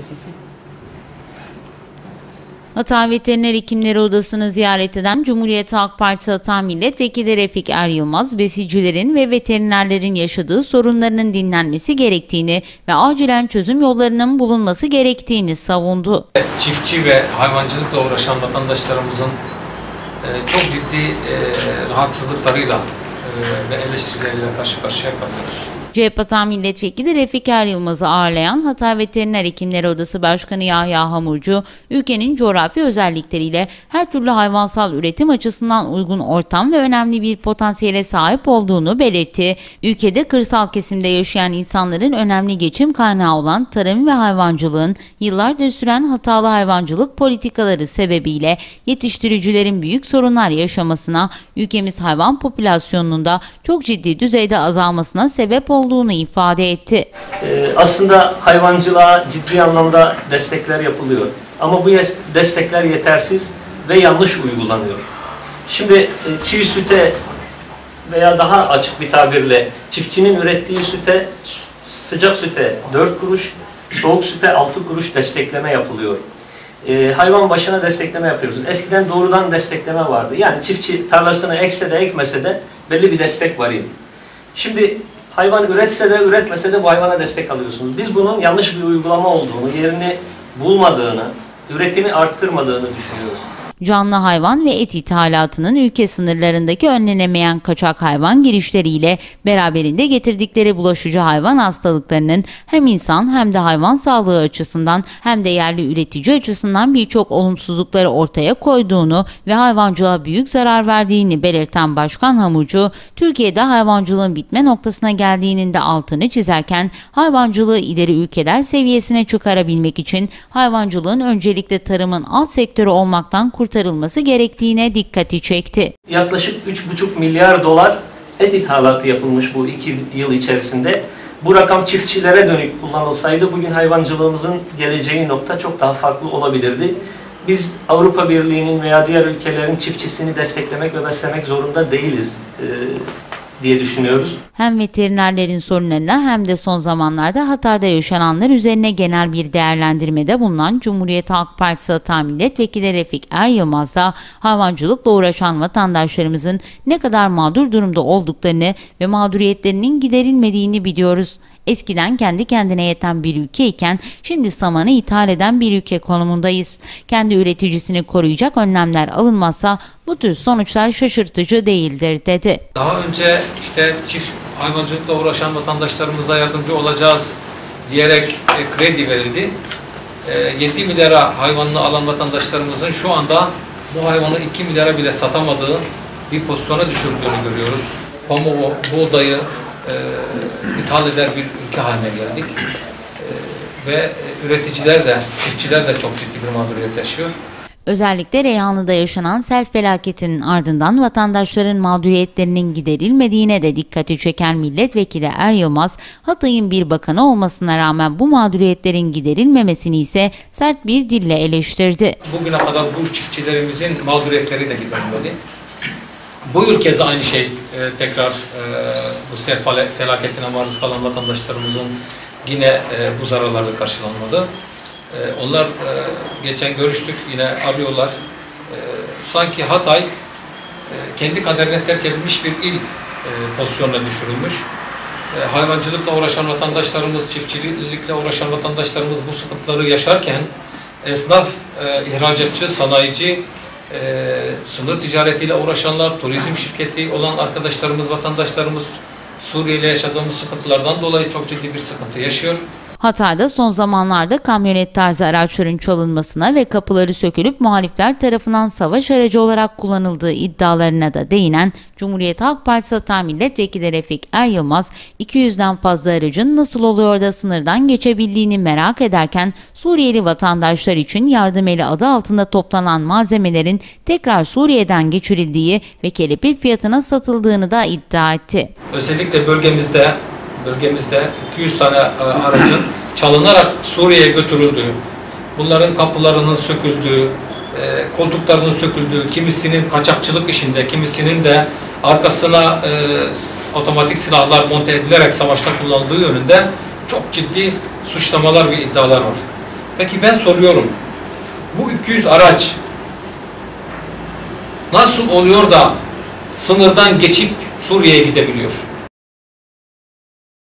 istiyorsun Hatay Veteriner Hekimleri Odası'nı ziyaret eden Cumhuriyet Halk Partisi Hatay Milletvekili Refik Er Yılmaz, besicilerin ve veterinerlerin yaşadığı sorunlarının dinlenmesi gerektiğini ve acilen çözüm yollarının bulunması gerektiğini savundu. Çiftçi ve hayvancılıkla uğraşan vatandaşlarımızın e, çok ciddi e, rahatsızlıklarıyla e, ve eleştirileriyle karşı karşıya kalıyoruz. CHP Hatay Milletvekili Refik Er Yılmaz'ı ağırlayan Hatay Veteriner Hekimleri Odası Başkanı Yahya Hamurcu, ülkenin coğrafi özellikleriyle her türlü hayvansal üretim açısından uygun ortam ve önemli bir potansiyele sahip olduğunu belirtti. Ülkede kırsal kesimde yaşayan insanların önemli geçim kaynağı olan tarım ve hayvancılığın yıllardır süren hatalı hayvancılık politikaları sebebiyle yetiştiricilerin büyük sorunlar yaşamasına, ülkemiz hayvan popülasyonunun da çok ciddi düzeyde azalmasına sebep oldu olduğunu ifade etti. Ee, aslında hayvancılığa ciddi anlamda destekler yapılıyor. Ama bu destekler yetersiz ve yanlış uygulanıyor. Şimdi e, çiğ süte veya daha açık bir tabirle çiftçinin ürettiği süte sıcak süte 4 kuruş, soğuk süte 6 kuruş destekleme yapılıyor. Ee, hayvan başına destekleme yapıyoruz. Eskiden doğrudan destekleme vardı. Yani çiftçi tarlasını ekse de ekmese de belli bir destek var idi. Şimdi Hayvan üretse de üretmese de bu hayvana destek alıyorsunuz. Biz bunun yanlış bir uygulama olduğunu, yerini bulmadığını, üretimi arttırmadığını düşünüyoruz canlı hayvan ve et ithalatının ülke sınırlarındaki önlenemeyen kaçak hayvan girişleriyle beraberinde getirdikleri bulaşıcı hayvan hastalıklarının hem insan hem de hayvan sağlığı açısından hem de yerli üretici açısından birçok olumsuzlukları ortaya koyduğunu ve hayvancılığa büyük zarar verdiğini belirten Başkan Hamucu, Türkiye'de hayvancılığın bitme noktasına geldiğinin de altını çizerken hayvancılığı ileri ülkeler seviyesine çıkarabilmek için hayvancılığın öncelikle tarımın alt sektörü olmaktan kurtulması kurtarılması gerektiğine dikkati çekti. Yaklaşık 3,5 milyar dolar et ithalatı yapılmış bu iki yıl içerisinde. Bu rakam çiftçilere dönük kullanılsaydı bugün hayvancılığımızın geleceği nokta çok daha farklı olabilirdi. Biz Avrupa Birliği'nin veya diğer ülkelerin çiftçisini desteklemek ve beslemek zorunda değiliz. Ee, diye düşünüyoruz. Hem veterinerlerin sorunlarına hem de son zamanlarda Hatay'da yaşananlar üzerine genel bir değerlendirmede bulunan Cumhuriyet Halk Partisi Hatay Milletvekili Refik Er Yılmaz da hayvancılıkla uğraşan vatandaşlarımızın ne kadar mağdur durumda olduklarını ve mağduriyetlerinin giderilmediğini biliyoruz. Eskiden kendi kendine yeten bir ülkeyken şimdi samanı ithal eden bir ülke konumundayız. Kendi üreticisini koruyacak önlemler alınmazsa bu tür sonuçlar şaşırtıcı değildir dedi. Daha önce işte çift hayvancılıkla uğraşan vatandaşlarımıza yardımcı olacağız diyerek e, kredi verildi. E, 7 milyara hayvanını alan vatandaşlarımızın şu anda bu hayvanı 2 milyara bile satamadığı bir pozisyona düşürdüğünü görüyoruz. Pamuğu, buğdayı, e, ithal eder bir ülke haline geldik. E, ve üreticiler de, çiftçiler de çok ciddi bir mağduriyet yaşıyor. Özellikle Reyhanlı'da yaşanan sel felaketinin ardından vatandaşların mağduriyetlerinin giderilmediğine de dikkati çeken milletvekili Er Yılmaz, Hatay'ın bir bakanı olmasına rağmen bu mağduriyetlerin giderilmemesini ise sert bir dille eleştirdi. Bugüne kadar bu çiftçilerimizin mağduriyetleri de giderilmedi. Bu kez aynı şey e, tekrar e, bu sel felaketine maruz kalan vatandaşlarımızın yine e, bu zararları karşılanmadı. E, onlar e, geçen görüştük yine arıyorlar. E, sanki Hatay e, kendi kaderine terk edilmiş bir il e, pozisyonuna düşürülmüş. E, hayvancılıkla uğraşan vatandaşlarımız, çiftçilikle uğraşan vatandaşlarımız bu sıkıntıları yaşarken esnaf, e, ihracatçı, sanayici, e, sınır ticaretiyle uğraşanlar, turizm şirketi olan arkadaşlarımız, vatandaşlarımız Suriye ile yaşadığımız sıkıntılardan dolayı çok ciddi bir sıkıntı yaşıyor. Hatay'da son zamanlarda kamyonet tarzı araçların çalınmasına ve kapıları sökülüp muhalifler tarafından savaş aracı olarak kullanıldığı iddialarına da değinen Cumhuriyet Halk Partisi Hatay Milletvekili Refik Er Yılmaz, 200'den fazla aracın nasıl oluyor da sınırdan geçebildiğini merak ederken Suriyeli vatandaşlar için yardım eli adı altında toplanan malzemelerin tekrar Suriye'den geçirildiği ve kelepir fiyatına satıldığını da iddia etti. Özellikle bölgemizde bölgemizde 200 tane e, aracın çalınarak Suriye'ye götürüldüğü, bunların kapılarının söküldüğü, e, koltuklarının söküldüğü, kimisinin kaçakçılık işinde, kimisinin de arkasına e, otomatik silahlar monte edilerek savaşta kullanıldığı yönünde çok ciddi suçlamalar ve iddialar var. Peki ben soruyorum. Bu 200 araç nasıl oluyor da sınırdan geçip Suriye'ye gidebiliyor?